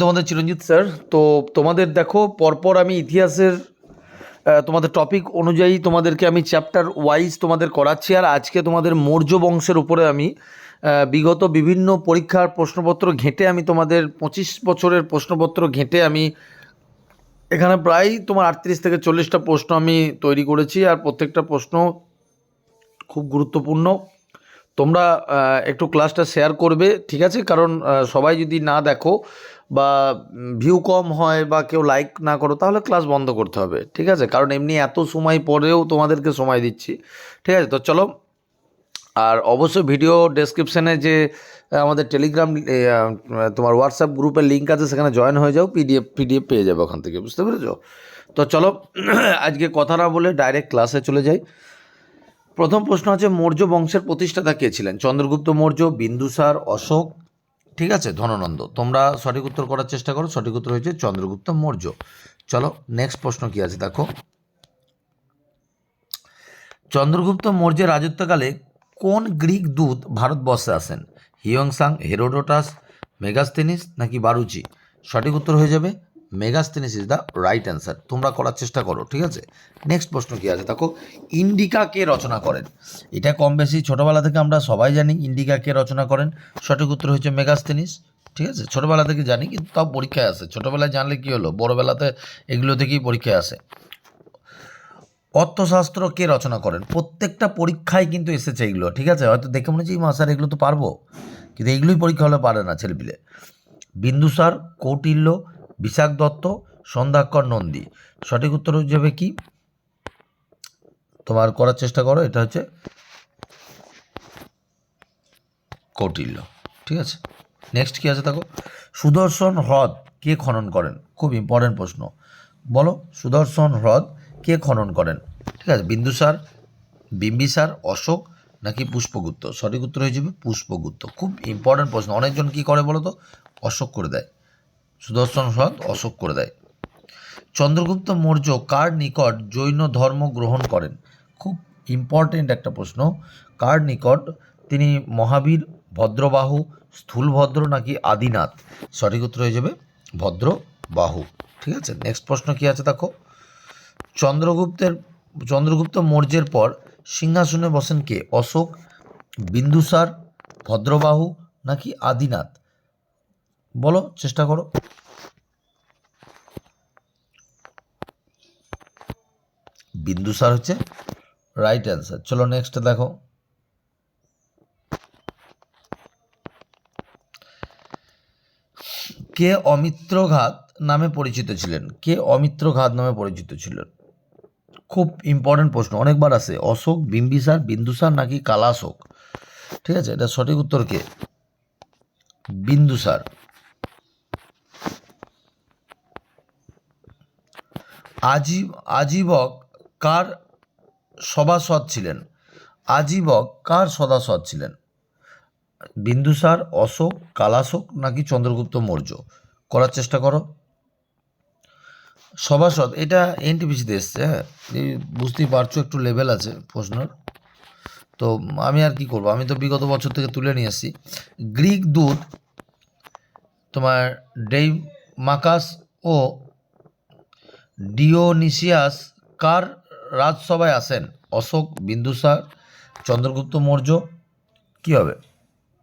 তোমাদের চিরঞ্জিত স্যার, তো তোমাদের দেখো, পরপর আমি ইতিহাসের তোমাদের টপিক অনুযায়ী তোমাদেরকে আমি চ্যাপ্টার ওয়াইজ তোমাদের করাচ্ছি। আর আজকে তোমাদের মৌর্য বংশের উপরে আমি বিগত বিভিন্ন পরীক্ষার প্রশ্নপত্র ঘেঁটে আমি তোমাদের পঁচিশ বছরের প্রশ্নপত্র ঘেঁটে আমি, এখানে প্রায় তোমার আটত্রিশ থেকে চল্লিশটা প্রশ্ন আমি তৈরি করেছি। আর প্রত্যেকটা প্রশ্ন খুব গুরুত্বপূর্ণ। তোমরা একটু ক্লাসটা শেয়ার করবে, ঠিক আছে? কারণ সবাই যদি না দেখো বা ভিউ কম হয় বা কেউ লাইক না করো, তাহলে ক্লাস বন্ধ করতে হবে, ঠিক আছে? কারণ এমনি এত সময় পরেও তোমাদেরকে সময় দিচ্ছি, ঠিক আছে? তো চলো, আর অবশ্যই ভিডিও ডেসক্রিপশানে যে আমাদের টেলিগ্রাম তোমার হোয়াটসঅ্যাপ গ্রুপের লিঙ্ক আছে, সেখানে জয়েন হয়ে যাও পিডিএফ পিডিএফ পেয়ে যাবে ওখান থেকে, বুঝতে পেরেছ? তো চলো, আজকে কথা না বলে ডাইরেক্ট ক্লাসে চলে যাই। প্রথম প্রশ্ন আছে, মৌর্য বংশের প্রতিষ্ঠাতা কে ছিলেন? চন্দ্রগুপ্ত মৌর্য বিন্দুসার অশোক। ঠিক আছে, ধননন্দ। তোমরা সঠিক উত্তর করার চেষ্টা করো, সঠিক উত্তর হয়েছে চন্দ্রগুপ্ত মৌর্য। চলো নেক্সট প্রশ্ন কি আছে দেখো। চন্দ্রগুপ্ত মৌর্যের রাজত্বকালে কোন গ্রিক দূত ভারতবর্ষে আসেন? হিয়ংসাং হেরোডোটাস মেগাস্তেনিস নাকি বারুচি? সঠিক উত্তর হয়ে যাবে Megasthenes is the right answer তোমরা করার চেষ্টা করো, ঠিক আছে? নেক্সট প্রশ্ন কি আছে? দেখো, ইন্ডিকা কে রচনা করেন? এটা কম বেশি ছোটোবেলা থেকে আমরা সবাই জানি ইন্ডিকা কে রচনা করেন। সঠিক উত্তর হচ্ছে মেগাস্তেনিস ঠিক আছে? ছোটোবেলা থেকে জানি, কিন্তু তাও পরীক্ষায় আসে ছোটোবেলায় জানলে কী হলো? বড়োবেলাতে এগুলো থেকেই পরীক্ষায় আসে। অর্থশাস্ত্র কে রচনা করেন? প্রত্যেকটা পরীক্ষায় কিন্তু এসেছে এগুলো, ঠিক আছে? হয়তো দেখে মনে হচ্ছে এই মাসার এগুলো তো পারব। কিন্তু এগুলোই পরীক্ষা হলে পারে না ছেলেপিলে। বিন্দুসার কৌটিল্য বিশাখ দত্ত সন্ধ্যাক্ষর নন্দী। সঠিক উত্তর যাবে কি? তোমার করার চেষ্টা করো, এটা হচ্ছে কৌটিল্য। ঠিক আছে? নেক্সট কি আছে দেখো? সুদর্শন হ্রদ কে খনন করেন? খুব ইম্পর্টেন্ট প্রশ্ন। বলো, সুদর্শন হ্রদ কে খনন করেন? ঠিক আছে, বিন্দুসার, বিম্বিসার, অশোক নাকি পুষ্পগুপ্ত? সঠিক উত্তর হয়ে যাবে পুষ্পগুপ্ত। খুব ইম্পর্টেন্ট প্রশ্ন। অনেকজন কি করে বলো তো অশোক করে দেয়। সুদর্শন হ্রদ অশোক করে দেয়। চন্দ্রগুপ্ত মৌর্য কার নিকট জৈন ধর্ম গ্রহণ করেন? খুব ইম্পর্টেন্ট একটা প্রশ্ন। কার নিকট? তিনি মহাবীর, ভদ্রবাহু, স্থূলভদ্র নাকি আদিনাথ? সঠিক উত্তর হয়ে যাবে ভদ্রবাহু। ঠিক আছে নেক্সট প্রশ্ন কি আছে দেখো? চন্দ্রগুপ্তের, চন্দ্রগুপ্ত মৌর্যের পর সিংহাসনে বসেন কে? অশোক, বিন্দুসার, ভদ্রবাহু নাকি আদিনাথ? বলো, চেষ্টা করো। বিন্দুসার হচ্ছে রাইট অ্যান্সার চলো নেক্সট দেখো। কে অমিত্রঘাত নামে পরিচিত ছিলেন? কে অমিত্রঘাত নামে পরিচিত ছিলেন? খুব ইম্পর্টেন্ট প্রশ্ন। অনেকবার আসে অশোক বিম্বিসার বিন্দুসার নাকি কালাশোক? ঠিক আছে, এটা সঠিক উত্তর কে? বিন্দুসার আজীব, আজীবক কার সভাসদ ছিলেন? আজীবক কার সদাসদ ছিলেন? বিন্দুসার অশোক, কালাশোক নাকি চন্দ্রগুপ্ত মৌর্য? করার চেষ্টা করো। সভাসদ এটা এনটিপিসিতে এসছে হ্যাঁ। বুঝতেই পারছ, একটু লেভেল আছে প্রশ্নের। তো আমি আর কি করব? আমি তো বিগত বছর থেকে তুলে নিয়ে এসেছি গ্রিক দূত তোমার ডেইমাকাস ও ডিওনিসিয়াস কার রাজসভায় আসেন অশোক বিন্দুসার চন্দ্রগুপ্ত মৌর্য? কী হবে?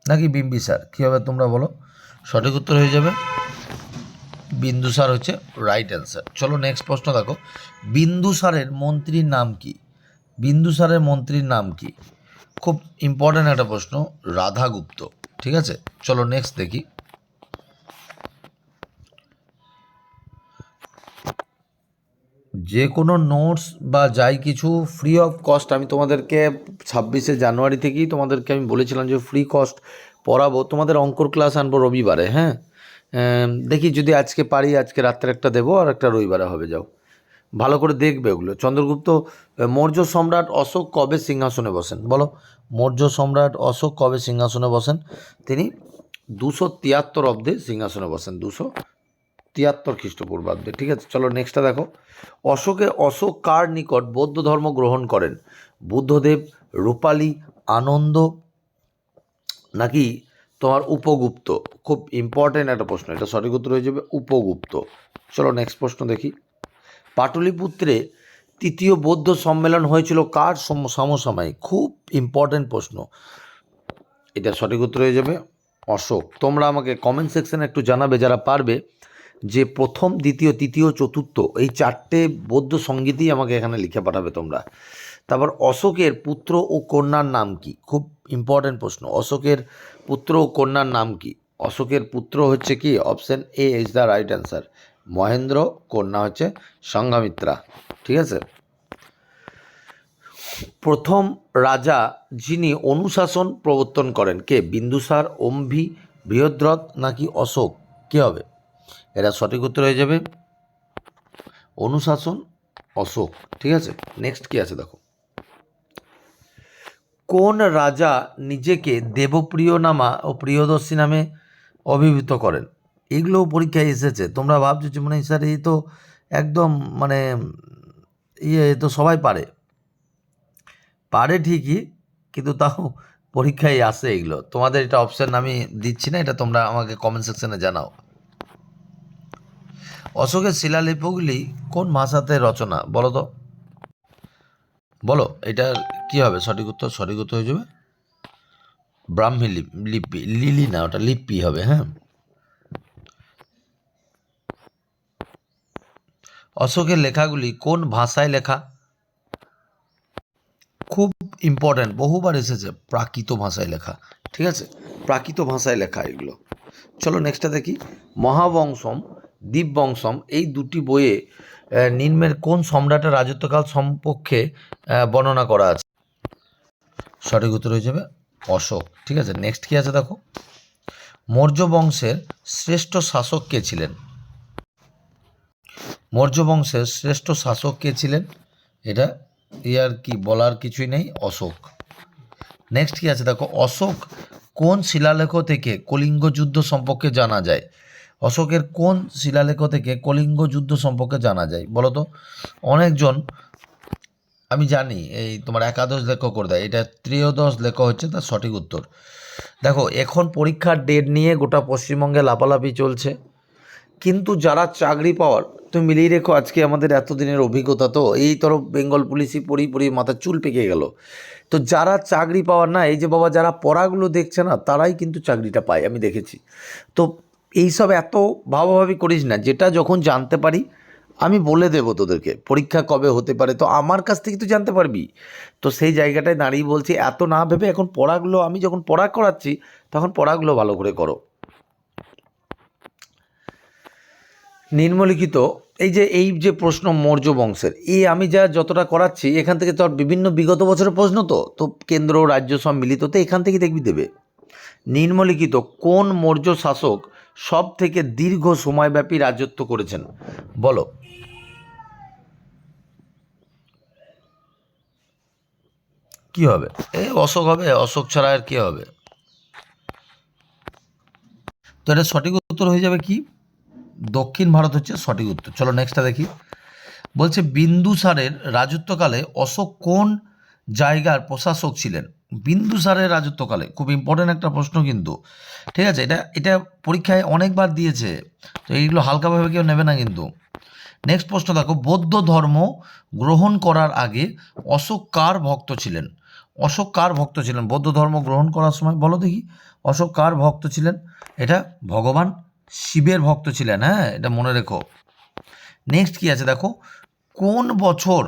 নাকি বিম্বিসার কী হবে তোমরা বলো? সঠিক উত্তর হয়ে যাবে। বিন্দুসার হচ্ছে রাইট অ্যান্সার চলো নেক্সট প্রশ্ন দেখো। বিন্দুসারের মন্ত্রীর নাম কি? বিন্দুসারের মন্ত্রীর নাম কি? খুব ইম্পর্ট্যান্ট একটা প্রশ্ন, রাধাগুপ্ত। ঠিক আছে? চলো নেক্সট দেখি। যে কোনো নোটস বা যাই কিছু ফ্রি অফ কস্ট আমি তোমাদেরকে ছাব্বিশে জানুয়ারি থেকেই তোমাদেরকে আমি বলেছিলাম যে ফ্রি কস্ট পড়াবো। তোমাদের অঙ্কর ক্লাস আনব রবিবারে হ্যাঁ? দেখি যদি আজকে পারি, আজকে রাত্রে একটা দেবো আর একটা রবিবারে হবে, যাও। ভালো করে দেখবে ওগুলো। চন্দ্রগুপ্ত মৌর্য সম্রাট অশোক কবে সিংহাসনে বসেন? বলো। মৌর্য সম্রাট অশোক কবে সিংহাসনে বসেন? তিনি দুশো তিয়াত্তর অব্দে সিংহাসনে বসেন, দুশো তিয়াত্তর খ্রিস্টপূর্বাব্দে। ঠিক আছে, চলো নেক্সটটা দেখো। অশোকে অশোক কার নিকট বৌদ্ধ ধর্ম গ্রহণ করেন। বুদ্ধদেব, রূপালী, আনন্দ, নাকি তোমার উপগুপ্ত? খুব ইম্পর্টেন্ট একটা প্রশ্ন, এটা সঠিক উত্তর হয়ে যাবে উপগুপ্ত। চলো নেক্সট প্রশ্ন দেখি। পাটলিপুত্রে তৃতীয় বৌদ্ধ সম্মেলন হয়েছিল কার সম- সমসাময়িক? খুব ইম্পর্টেন্ট প্রশ্ন। এটা সঠিক উত্তর হয়ে যাবে অশোক। তোমরা আমাকে কমেন্ট সেকশানে একটু জানাবে, যারা পারবে। যে প্রথম, দ্বিতীয়, তৃতীয়, চতুর্থ, এই চারটে বৌদ্ধ সঙ্গীতই আমাকে এখানে লিখে পাঠাবে তোমরা। তারপর অশোকের পুত্র ও কন্যার নাম কি? খুব ইম্পর্টেন্ট প্রশ্ন। অশোকের পুত্র ও কন্যার নাম কি? অশোকের পুত্র হচ্ছে কি? Option A is the right answer Mahendra, কন্যা হচ্ছে সংঘামিত্রা। ঠিক আছে? প্রথম রাজা যিনি অনুশাসন প্রবর্তন করেন কে? বিন্দুসার, অম্ভি, বৃহদ্রথ নাকি অশোক? কে হবে? এরা সঠিক উত্তর হয়ে যাবে। অনুশাসন অশোক, ঠিক আছে? নেক্সট কি আছে দেখো? কোন রাজা নিজেকে দেবপ্রিয় নামা ও প্রিয়দর্শী নামে অভিভূত করেন? এগুলোও পরীক্ষায় এসেছে। তোমরা ভাবছ যে মানে স্যার, এই তো একদম মানে ইয়ে তো সবাই পারে। পারে ঠিকই, কিন্তু তাও পরীক্ষায় আসে এগুলো। তোমাদের এটা অপশান আমি দিচ্ছি না, এটা তোমরা আমাকে কমেন্ট সেকশনে জানাও। অশোকের শিলালিপিগুলি কোন ভাষাতে রচনা? বলো তো। বলো, এটা কি হবে? সঠিক উত্তর সঠিক উত্তর হয়ে যাবে। ব্রাহ্মী লিপ- লিলি না, ওটা লিপি হবে হ্যাঁ। অশোকের লেখাগুলি কোন ভাষায় লেখা? খুব ইম্পর্ট্যান্ট বহুবার এসেছে, প্রাকৃত ভাষায় লেখা, ঠিক আছে? প্রাকৃত ভাষায় লেখা এগুলো। চলো নেক্সটটা দেখি। মহাবংশম দীপবংশম এই দুটি বইয়ে নিম্নের কোন সম্রাটের রাজত্বকাল সম্পর্কে বর্ণনা করা আছে? সঠিক উত্তর হয়ে যাবে অশোক। ঠিক আছে নেক্সট কি আছে দেখো? মৌর্য বংশের শ্রেষ্ঠ শাসক কে ছিলেন? মৌর্য বংশের শ্রেষ্ঠ শাসক কে ছিলেন? এটা ইয়ার কি, বলার কিছুই নেই, অশোক। নেক্সট কি আছে দেখো? অশোক কোন শিলালেখ থেকে কলিঙ্গ যুদ্ধ সম্পর্কে জানা যায়? অশোকের কোন শিলালেখ থেকে কলিঙ্গ যুদ্ধ সম্পর্কে জানা যায়, বলো তো? অনেকজন, আমি জানি, এই তোমার একাদশ লেখ করে দেয়, এটা ত্রিয়োদশ লেখ হচ্ছে তার সঠিক উত্তর। দেখো, এখন পরীক্ষার ডেট নিয়ে গোটা পশ্চিমবঙ্গে লাপালাপি চলছে, কিন্তু যারা চাকরি পাওয়ার, তুমি মিলিয়ে রেখো, আজকে আমাদের এতদিনের অভিজ্ঞতা তো, এই তরফ বেঙ্গল পুলিশই পড়ি পড়ি মাথার চুল পেকে গেল। তো যারা চাকরি পাওয়ার না, এই যে বাবা যারা পড়াগুলো দেখছে না, তারাই কিন্তু চাকরিটা পায়, আমি দেখেছি। তো এইসব এত ভাবাভাবি করিস না, যেটা যখন জানতে পারি, আমি বলে দেবো তোদেরকে, পরীক্ষা কবে হতে পারে, তো আমার কাছ থেকে তো জানতে পারবি। তো সেই জায়গাটায় দাঁড়িয়ে বলছি, এত না ভেবে এখন পড়াগুলো, আমি যখন পড়া করাচ্ছি, তখন পড়াগুলো ভালো করে করো। নিম্নলিখিত, এই যে এই যে প্রশ্ন মৌর্য বংশের, এই আমি যা যতটা করাচ্ছি, এখান থেকে তো আর বিভিন্ন বিগত বছরের প্রশ্ন তো তো কেন্দ্র, রাজ্য সব মিলিত, তো এখান থেকে দেখবি দেবে। নিম্নলিখিত, কোন মৌর্য শাসক সব থেকে দীর্ঘ সময়ব্যাপী রাজত্ব করেছেন। বলো। কি হবে? এই অশোক হবে, অশোক ছাড়া আর কি হবে? তো এটা সঠিক উত্তর হয়ে যাবে কি? দক্ষিণ ভারত হচ্ছে সঠিক উত্তর। চলো নেক্সটটা দেখি। বলছে বিন্দুসারের রাজত্বকালে অশোক কোন জায়গার প্রশাসক ছিলেন? বিন্দুসারের রাজত্বকালে, খুব ইম্পর্ট্যান্ট একটা প্রশ্ন কিন্তু। ঠিক আছে, এটা এটা পরীক্ষায় অনেকবার দিয়েছে, তো এইগুলো হালকাভাবে কেউ নেবে না কিন্তু। নেক্সট প্রশ্ন দেখো, বৌদ্ধ ধর্ম গ্রহণ করার আগে অশোক কার ভক্ত ছিলেন? অশোক কার ভক্ত ছিলেন? বৌদ্ধ ধর্ম গ্রহণ করার সময়, বলো দেখি, অশোক কার ভক্ত ছিলেন? এটা ভগবান শিবের ভক্ত ছিলেন হ্যাঁ এটা মনে রেখো। নেক্সট কি আছে দেখো, কোন বছর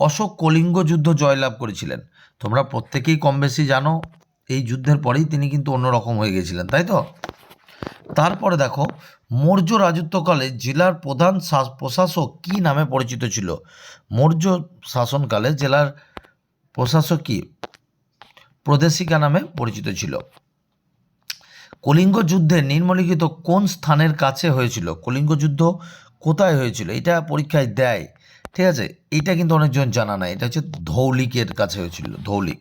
অশোক কলিঙ্গ যুদ্ধ জয়লাভ করেছিলেন? তোমরা প্রত্যেকেই কম বেশি জানো, এই যুদ্ধের পরেই তিনি কিন্তু অন্যরকম হয়ে গেছিলেন, তাই তো? তারপরে দেখো, মৌর্য রাজত্বকালে জেলার প্রধান প্রশাসক কি নামে পরিচিত ছিল? মৌর্য শাসনকালে জেলার প্রশাসক কি? প্রদেশিকা নামে পরিচিত ছিল। কলিঙ্গ যুদ্ধে নিম্নলিখিত কোন স্থানের কাছে হয়েছিল? কলিঙ্গ যুদ্ধ কোথায় হয়েছিল? এটা পরীক্ষায় দেয়। ঠিক আছে, এটা কিন্তু অনেকজন জানা না এটা হচ্ছে ধৌলিকের কাছে হয়েছিল, ধৌলিক।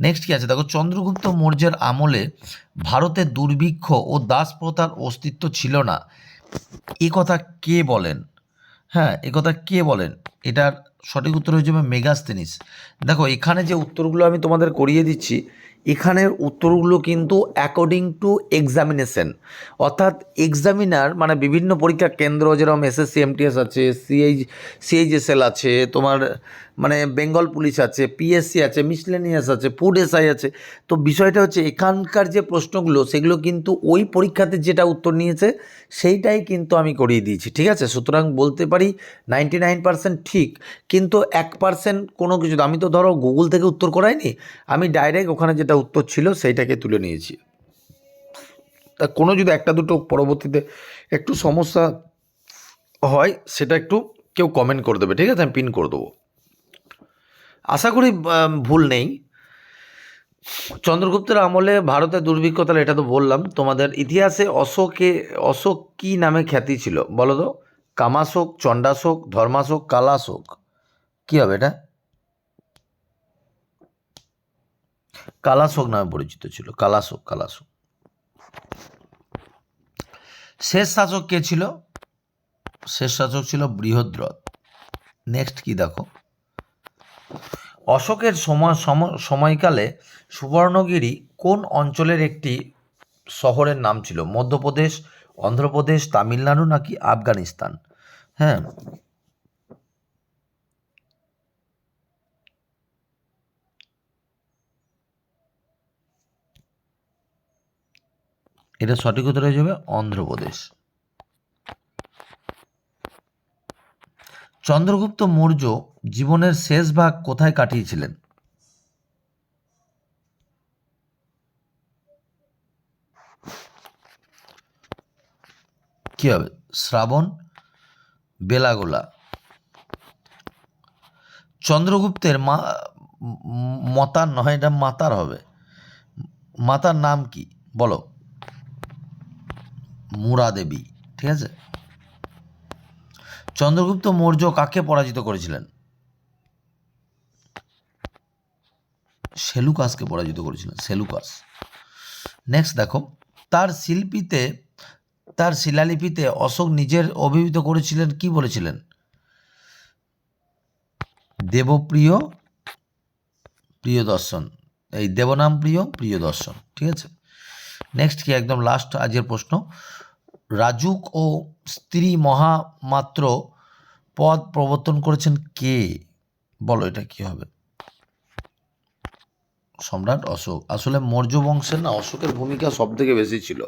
নেক্সট কি আছে? দেখো, চন্দ্রগুপ্ত মৌর্যের আমলে ভারতে দুর্ভিক্ষ ও দাস প্রথার অস্তিত্ব ছিল না। এ কথা কে বলেন? হ্যাঁ এ কথা কে বলেন? এটার সঠিক উত্তর হয়ে যাবে মেগাস্তেনিস। দেখো, এখানে যে উত্তরগুলো আমি তোমাদের করিয়ে দিচ্ছি এখানের উত্তরগুলো কিন্তু অ্যাকর্ডিং টু এক্সামিনেশন অর্থাৎ এক্সামিনার মানে বিভিন্ন পরীক্ষা কেন্দ্র, যেরকম এসএসসি এমটিএস আছে সিএইচ সিএইচএসএল আছে, তোমার মানে বেঙ্গল পুলিশ আছে পিএসসি আছে মিসলেনিয়াস আছে ফুড এসআই আছে। তো বিষয়টা হচ্ছে এখানকার যে প্রশ্নগুলো, সেগুলো কিন্তু ওই পরীক্ষাতে যেটা উত্তর নিয়েছে, সেইটাই কিন্তু আমি করিয়ে দিয়েছি, ঠিক আছে? সুতরাং বলতে পারি নাইনটি নাইন পার্সেন্ট ঠিক, কিন্তু এক পার্সেন্ট কোনো কিছু, আমি তো ধরো গুগল থেকে উত্তর করাইনি, আমি ডাইরেক্ট ওখানে যেটা উত্তর ছিল সেইটাকে তুলে নিয়েছি। তা কোনো যদি একটা দুটো পরবর্তীতে একটু সমস্যা হয়, সেটা একটু কেউ কমেন্ট করে দেবে, ঠিক আছে? আমি পিন করে দেবো। আশা করি ভুল নেই। চন্দ্রগুপ্তের আমলে ভারতের দুর্ভিক্ষ তাহলে এটা তো বললাম। তোমাদের ইতিহাসে অশোকে, অশোক কী নামে খ্যাতি ছিল? বলো তো। কামাশোক, চণ্ডাশোক, ধর্মাশোক, কালাশোক। কী হবে এটা? কালাশোক নামে পরিচিত ছিল। কালাশোক কালাশোক। শেষ শাসক কে ছিল? শেষ শাসক ছিল বৃহদ্রথ। নেক্সট কি দেখো? অশোকের সময় সম- সময়কালে সুবর্ণগিরি কোন অঞ্চলের একটি শহরের নাম ছিল? মধ্যপ্রদেশ, অন্ধ্রপ্রদেশ, তামিলনাড়ু নাকি আফগানিস্তান? হ্যাঁ। এটা সঠিক উত্তর হয়ে যাবে অন্ধ্রপ্রদেশ। চন্দ্রগুপ্ত মৌর্য জীবনের শেষ ভাগ কোথায় কাটিয়েছিলেন? কি হবে? শ্রাবণ, বেলাগোলা। চন্দ্রগুপ্তের মা, মতার নয়, এটা মাতার হবে। মাতার নাম কি? বলো। মুরা দেবী ঠিক আছে? চন্দ্রগুপ্ত মৌর্য কাকে পরাজিত করেছিলেন? সেলুকাসকে পরাজিত করেছিলেন, সেলুকাস। নেক্সট দেখো, তার শিল্পীতে, তার শিলালিপিতে অশোক নিজের অভিহিত করেছিলেন, কি বলেছিলেন? দেবপ্রিয় প্রিয় দর্শন এই দেবনাম প্রিয় প্রিয় দর্শন ঠিক আছে? নেক্সট কি, একদম লাস্ট আজকের প্রশ্ন। রাজুক ও স্ত্রী মহামাত্র পদ প্রবর্তন করেছেন কে? বলো এটা কি হবে? সম্রাট অশোক। আসলে মৌর্য বংশের না, অশোকের ভূমিকা সব থেকে বেশি ছিল।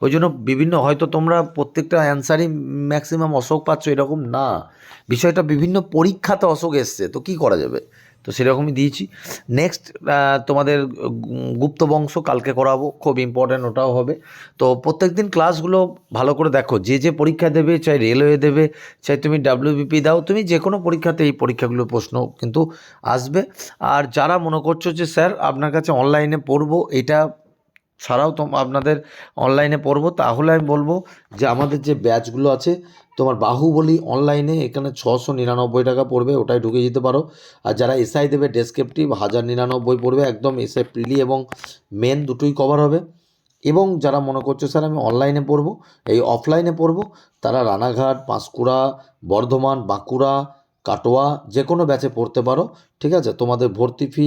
ওই জন্য বিভিন্ন, হয়তো তোমরা প্রত্যেকটা অ্যান্সারই ম্যাক্সিমাম অশোক পাচ্ছ এরকম না। বিষয়টা বিভিন্ন পরীক্ষাতে অশোক এসছে, তো কি করা যাবে? তো সেরকমই দিয়েছি। নেক্সট তোমাদের গুপ্ত বংশ কালকে করাবো, খুব ইম্পর্ট্যান্ট ওটাও হবে। তো প্রত্যেক দিন ক্লাসগুলো ভালো করে দেখো, যে যে পরীক্ষা দেবে, চাই রেলওয়ে দেবে, চাই তুমি ডাব্লিউবিপি দাও, তুমি যে কোনো পরীক্ষাতে এই পরীক্ষাগুলো প্রশ্ন কিন্তু আসবে। আর যারা মনে করছ যে, স্যার, আপনার কাছে অনলাইনে পড়ব, এটা ছাড়াও তো আপনাদের অনলাইনে পড়ব। তাহলে আমি বলব যে, আমাদের যে ব্যাচগুলো আছে, তোমার বাহুবলী অনলাইনে এখানে ছশো নিরানব্বই টাকা পড়বে ওটাই ঢুকে যেতে পারো। আর যারা এসআই দেবে ডেসক্রিপটিভ হাজার নিরানব্বই পড়বে, একদম এসআই প্রিলি এবং মেন দুটোই কভার হবে। এবং যারা মনে করছে, স্যার, আমি অনলাইনে পড়ব, এই অফলাইনে পড়ব, তারা রানাঘাট, পাঁশকুড়া, বর্ধমান, বাঁকুড়া, কাটোয়া যে কোনো ব্যাচে পড়তে পারো। ঠিক আছে? তোমাদের ভর্তি ফি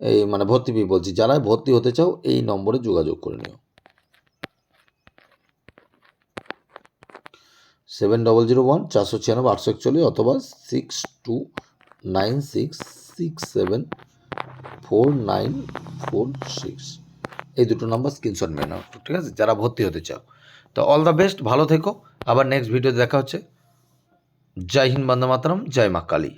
এই মানে ভর্তি ফি বলছি। যারা ভর্তি হতে চাও, এই নম্বরে যোগাযোগ করে নিও। সেভেন ডবল জিরো ওয়ান চারশো ছিয়ানব্বই, আটশো একচল্লিশ অথবা six two nine six six seven four nine four six এই দুটো নাম্বার স্ক্রিনশট নিয়ে নাও। ঠিক আছে? যারা ভর্তি হতে চাও। তো অল দ্য বেস্ট ভালো থেকো। আবার নেক্সট ভিডিওতে দেখা হচ্ছে। জয় হিন্দ বন্দে মাতরম, জয় মা কালী।